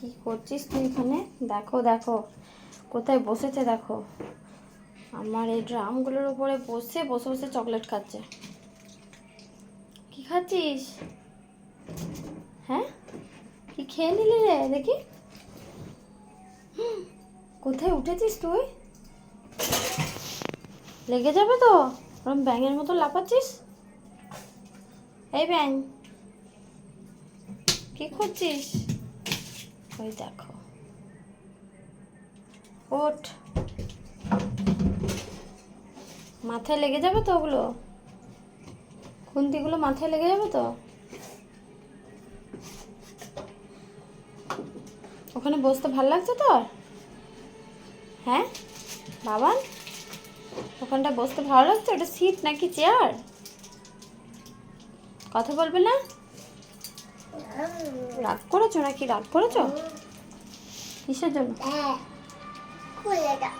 কি করছিস তুই এখানে? দেখো দেখো। কোথায় বসেছে দেখো। আমার এই ড্রামগুলোর উপরে বসে বসে বসে চকলেট খাচ্ছে। কি খাচ্ছিস? হ্যাঁ? কি খেয়ে নিলি রে? দেখি। কোথায় উঠেছিস তুই? লেগে যাবে তো? ওরম ব্যাঙের মতো লাফাচ্ছিস? এই ব্যাং কি করছিস? ওই দেখো। ওঠ মাথায় লেগে যাবে তো ওগুলো? খুন্তিগুলো মাথায় লেগে যাবে তো? ওখানে বসতে ভালো লাগছে তোর? হ্যাঁ? বাবা ওখানটা বসতে ভালো লাগছে? ওটা সিট নাকি চেয়ার কথা বলবে না? রাগ করেছ নাকি রাগ করেছ? কিসের জন্য? হ্যাঁ খুলে দাও।